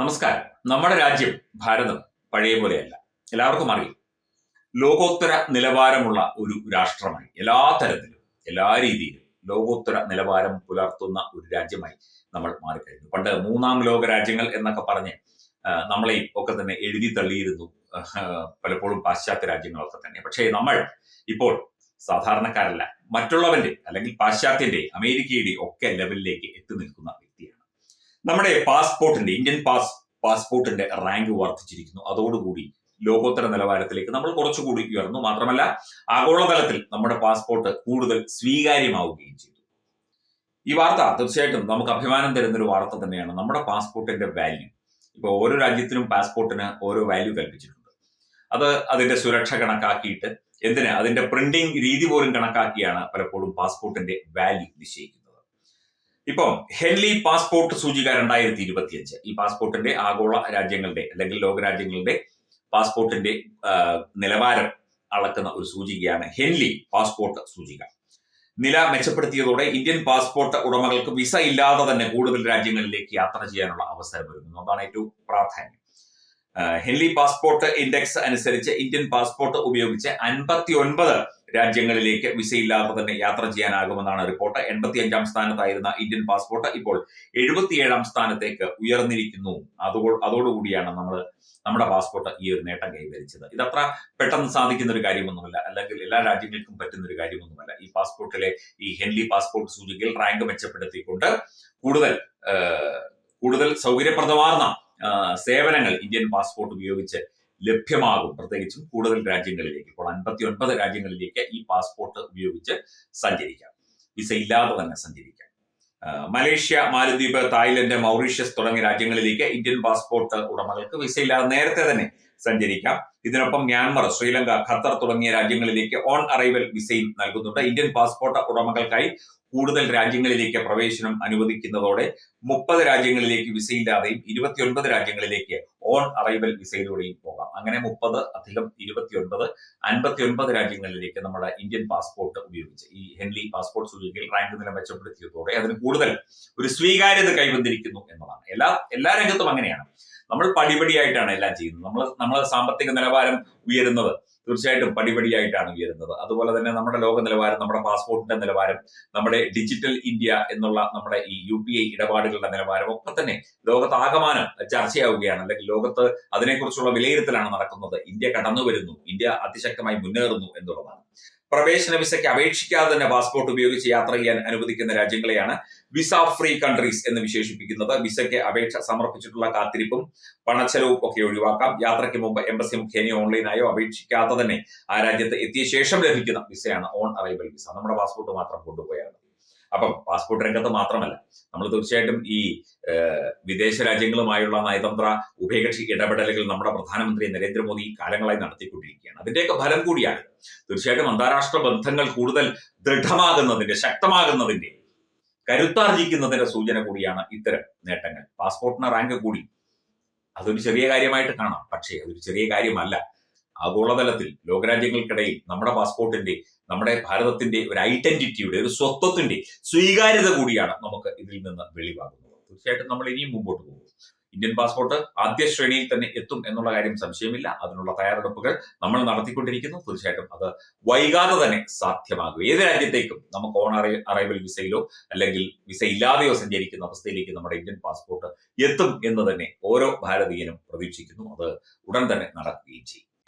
നമസ്കാരം. നമ്മുടെ രാജ്യം ഭാരതം പഴയ പോലെയല്ല. എല്ലാവർക്കും അറിയാം. ലോകോത്തര നിലവാരമുള്ള ഒരു രാഷ്ട്രമായി എല്ലാ തരത്തിലും എല്ലാ രീതിയിലും ലോകോത്തര നിലവാരം പുലർത്തുന്ന ഒരു രാജ്യമായി നമ്മൾ മാറിക്കഴിഞ്ഞു. പണ്ട് മൂന്നാം ലോക രാജ്യങ്ങൾ എന്നൊക്കെ പറഞ്ഞ് നമ്മളെയും ഒക്കെ തന്നെ എഴുതി തള്ളിയിരുന്നു പലപ്പോഴും പാശ്ചാത്യ രാജ്യങ്ങളൊക്കെ തന്നെ. പക്ഷേ നമ്മൾ ഇപ്പോൾ സാധാരണക്കാരല്ല. മറ്റുള്ളവന്റെ അല്ലെങ്കിൽ പാശ്ചാത്യന്റെ അമേരിക്കയുടെ ഒക്കെ ലെവലിലേക്ക് എത്തി നിൽക്കുന്ന നമ്മുടെ പാസ്പോർട്ടിന്റെ ഇന്ത്യൻ പാസ് പാസ്പോർട്ടിന്റെ റാങ്ക് വർദ്ധിച്ചിരിക്കുന്നു. അതോടുകൂടി ലോകോത്തര നിലവാരത്തിലേക്ക് നമ്മൾ കുറച്ചുകൂടി ഉയർന്നു. മാത്രമല്ല ആഗോളതലത്തിൽ നമ്മുടെ പാസ്പോർട്ട് കൂടുതൽ സ്വീകാര്യമാവുകയും ചെയ്തു. ഈ വാർത്ത തീർച്ചയായിട്ടും നമുക്ക് അഭിമാനം തരുന്ന ഒരു വാർത്ത തന്നെയാണ്. നമ്മുടെ പാസ്പോർട്ടിന്റെ വാല്യൂ ഇപ്പൊ ഓരോ രാജ്യത്തിനും പാസ്പോർട്ടിന് ഓരോ വാല്യൂ കൽപ്പിച്ചിട്ടുണ്ട്. അത് അതിന്റെ സുരക്ഷ കണക്കാക്കിയിട്ട് എന്തിന്? അതിന്റെ പ്രിന്റിംഗ് രീതി പോലും കണക്കാക്കിയാണ് പലപ്പോഴും പാസ്പോർട്ടിന്റെ വാല്യൂ നിശ്ചയിക്കുന്നത്. ഇപ്പം ഹെൻലി പാസ്പോർട്ട് സൂചിക രണ്ടായിരത്തി ഇരുപത്തിയഞ്ച് ഈ പാസ്പോർട്ടിന്റെ ആഗോള രാജ്യങ്ങളുടെ അല്ലെങ്കിൽ ലോകരാജ്യങ്ങളുടെ പാസ്പോർട്ടിന്റെ നിലവാരം അളക്കുന്ന ഒരു സൂചികയാണ് ഹെൻലി പാസ്പോർട്ട് സൂചിക. നില മെച്ചപ്പെടുത്തിയതോടെ ഇന്ത്യൻ പാസ്പോർട്ട് ഉടമകൾക്ക് വിസ ഇല്ലാതെ തന്നെ കൂടുതൽ രാജ്യങ്ങളിലേക്ക് യാത്ര ചെയ്യാനുള്ള അവസരം ഒരുങ്ങുന്നു അതാണ് ഏറ്റവും പ്രാധാന്യം. ഹെൻലി പാസ്പോർട്ട് ഇൻഡെക്സ് അനുസരിച്ച് ഇന്ത്യൻ പാസ്പോർട്ട് ഉപയോഗിച്ച് അൻപത്തി ഒൻപത് രാജ്യങ്ങളിലേക്ക് വിസയില്ലാതെ തന്നെ യാത്ര ചെയ്യാനാകുമെന്നാണ് റിപ്പോർട്ട്. എൺപത്തി അഞ്ചാം സ്ഥാനത്തായിരുന്ന ഇന്ത്യൻ പാസ്പോർട്ട് ഇപ്പോൾ എഴുപത്തിയേഴാം സ്ഥാനത്തേക്ക് ഉയർന്നിരിക്കുന്നു. അതോ അതോടുകൂടിയാണ് നമ്മൾ നമ്മുടെ പാസ്പോർട്ട് ഈ ഒരു നേട്ടം കൈവരിച്ചത്. ഇതത്ര പെട്ടെന്ന് സാധിക്കുന്ന ഒരു കാര്യമൊന്നുമല്ല. അല്ലെങ്കിൽ എല്ലാ രാജ്യങ്ങൾക്കും പറ്റുന്ന ഒരു കാര്യമൊന്നുമല്ല. ഈ പാസ്പോർട്ടിലെ ഈ ഹെൻലി പാസ്പോർട്ട് സൂചികയിൽ റാങ്ക് മെച്ചപ്പെടുത്തിക്കൊണ്ട് കൂടുതൽ കൂടുതൽ സൗകര്യപ്രദമാർന്ന സേവനങ്ങൾ ഇന്ത്യൻ പാസ്പോർട്ട് ഉപയോഗിച്ച് ലഭ്യമാകും. പ്രത്യേകിച്ചും കൂടുതൽ രാജ്യങ്ങളിലേക്ക്. ഇപ്പോൾ അൻപത്തി ഒൻപത് രാജ്യങ്ങളിലേക്ക് ഈ പാസ്പോർട്ട് ഉപയോഗിച്ച് സഞ്ചരിക്കാം. വിസ ഇല്ലാതെ തന്നെ സഞ്ചരിക്കാം. മലേഷ്യ മാലദ്വീപ് തായ്ലൻഡ് മൗറീഷ്യസ് തുടങ്ങിയ രാജ്യങ്ങളിലേക്ക് ഇന്ത്യൻ പാസ്പോർട്ട് ഉടമകൾക്ക് വിസ ഇല്ലാതെ നേരത്തെ തന്നെ സഞ്ചരിക്കാം. ഇതിനൊപ്പം മ്യാൻമർ ശ്രീലങ്ക ഖത്തർ തുടങ്ങിയ രാജ്യങ്ങളിലേക്ക് ഓൺ അറൈവൽ വിസയും നൽകുന്നുണ്ട്. ഇന്ത്യൻ പാസ്പോർട്ട് ഉടമകൾക്കായി കൂടുതൽ രാജ്യങ്ങളിലേക്ക് പ്രവേശനം അനുവദിക്കുന്നതോടെ മുപ്പത് രാജ്യങ്ങളിലേക്ക് വിസയില്ലാതെയും ഇരുപത്തിയൊൻപത് രാജ്യങ്ങളിലേക്ക് ഓൺ അറൈവൽ വിസയിലൂടെയും പോകാം. അങ്ങനെ മുപ്പത് അധികം ഇരുപത്തിയൊൻപത് അൻപത്തിയൊൻപത് രാജ്യങ്ങളിലേക്ക് നമ്മുടെ ഇന്ത്യൻ പാസ്പോർട്ട് ഉപയോഗിച്ച് ഈ ഹെൻലി പാസ്പോർട്ട് സൂചികയിൽ റാങ്ക് നില മെച്ചപ്പെടുത്തിയതോടെ അതിന് കൂടുതൽ ഒരു സ്വീകാര്യത കൈവന്നിരിക്കുന്നു എന്നതാണ്. എല്ലാ എല്ലാ രംഗത്തും അങ്ങനെയാണ്. നമ്മൾ പടിപടിയായിട്ടാണ് എല്ലാം ചെയ്യുന്നത്. നമ്മൾ നമ്മൾ സാമ്പത്തിക നിലവാരം ഉയരുന്നത് തീർച്ചയായിട്ടും പടിപടിയായിട്ടാണ് ഉയരുന്നത്. അതുപോലെ തന്നെ നമ്മുടെ ലോക നിലവാരം നമ്മുടെ പാസ്പോർട്ടിന്റെ നിലവാരം നമ്മുടെ ഡിജിറ്റൽ ഇന്ത്യ എന്നുള്ള നമ്മുടെ ഈ യു പി ഐ ഇടപാടുകളുടെ നിലവാരം ഒക്കെ തന്നെ ലോകത്താകമാനം ചർച്ചയാവുകയാണ്. അല്ലെങ്കിൽ ലോകത്ത് അതിനെക്കുറിച്ചുള്ള വിലയിരുത്തലാണ് നടക്കുന്നത്. ഇന്ത്യ കടന്നു വരുന്നു ഇന്ത്യ അതിശക്തമായി മുന്നേറുന്നു എന്നുള്ളതാണ്. പ്രവേശന വിസയ്ക്ക് അപേക്ഷിക്കാതെ തന്നെ പാസ്പോർട്ട് ഉപയോഗിച്ച് യാത്ര ചെയ്യാൻ അനുവദിക്കുന്ന രാജ്യങ്ങളെയാണ് വിസ ഫ്രീ കൺട്രീസ് എന്ന് വിശേഷിപ്പിക്കുന്നത്. വിസയ്ക്ക് അപേക്ഷ സമർപ്പിച്ചിട്ടുള്ള കാത്തിരിപ്പും പണച്ചെലവും ഒക്കെ ഒഴിവാക്കാം. യാത്രയ്ക്ക് മുമ്പ് എംബസി മുഖേനയോ ഓൺലൈനായോ അപേക്ഷിക്കാതെ തന്നെ ആ രാജ്യത്ത് എത്തിയ ശേഷം ലഭിക്കുന്ന വിസയാണ് ഓൺ അറൈവൽ വിസ നമ്മുടെ പാസ്പോർട്ട് മാത്രം കൊണ്ടുപോയാൽ മതി. അപ്പം പാസ്പോർട്ട് രംഗത്ത് മാത്രമല്ല നമ്മൾ തീർച്ചയായിട്ടും ഈ വിദേശ രാജ്യങ്ങളുമായുള്ള നയതന്ത്ര ഉഭയകക്ഷി ഇടപെടലുകൾ നമ്മുടെ പ്രധാനമന്ത്രി നരേന്ദ്രമോദി കാലങ്ങളായി നടത്തിക്കൊണ്ടിരിക്കുകയാണ്. അതിന്റെയൊക്കെ ഫലം കൂടിയാണ് തീർച്ചയായിട്ടും അന്താരാഷ്ട്ര ബന്ധങ്ങൾ കൂടുതൽ ദൃഢമാകുന്നതിന്റെ ശക്തമാകുന്നതിന്റെ കരുത്താർജിക്കുന്നതിന്റെ സൂചന കൂടിയാണ് ഇത്തരം നേട്ടങ്ങൾ. പാസ്പോർട്ടിന് റാങ്ക് കൂടി. അതൊരു ചെറിയ കാര്യമായിട്ട് കാണാം. പക്ഷേ അതൊരു ചെറിയ കാര്യമല്ല. ആഗോളതലത്തിൽ ലോകരാജ്യങ്ങൾക്കിടയിൽ നമ്മുടെ പാസ്പോർട്ടിന്റെ നമ്മുടെ ഭാരതത്തിന്റെ ഒരു ഐഡന്റിറ്റിയുടെ ഒരു സ്വത്വത്തിന്റെ സ്വീകാര്യത കൂടിയാണ് നമുക്ക് ഇതിൽ നിന്ന് വെളിവാകുന്നത്. തീർച്ചയായിട്ടും നമ്മൾ ഇനിയും മുമ്പോട്ട് പോകും. ഇന്ത്യൻ പാസ്പോർട്ട് ആദ്യ ശ്രേണിയിൽ തന്നെ എത്തും എന്നുള്ള കാര്യം സംശയമില്ല. അതിനുള്ള തയ്യാറെടുപ്പുകൾ നമ്മൾ നടത്തിക്കൊണ്ടിരിക്കുന്നു. തീർച്ചയായിട്ടും അത് വൈകാതെ തന്നെ സാധ്യമാകും. ഏത് രാജ്യത്തേക്കും നമുക്ക് ഓൺ അറൈ അറൈവൽ വിസയിലോ അല്ലെങ്കിൽ വിസ ഇല്ലാതെയോ സഞ്ചരിക്കുന്ന അവസ്ഥയിലേക്ക് നമ്മുടെ ഇന്ത്യൻ പാസ്പോർട്ട് എത്തും എന്ന് തന്നെ ഓരോ ഭാരതീയനും പ്രതീക്ഷിക്കുന്നു. അത് ഉടൻ തന്നെ നടക്കുകയും ചെയ്യും.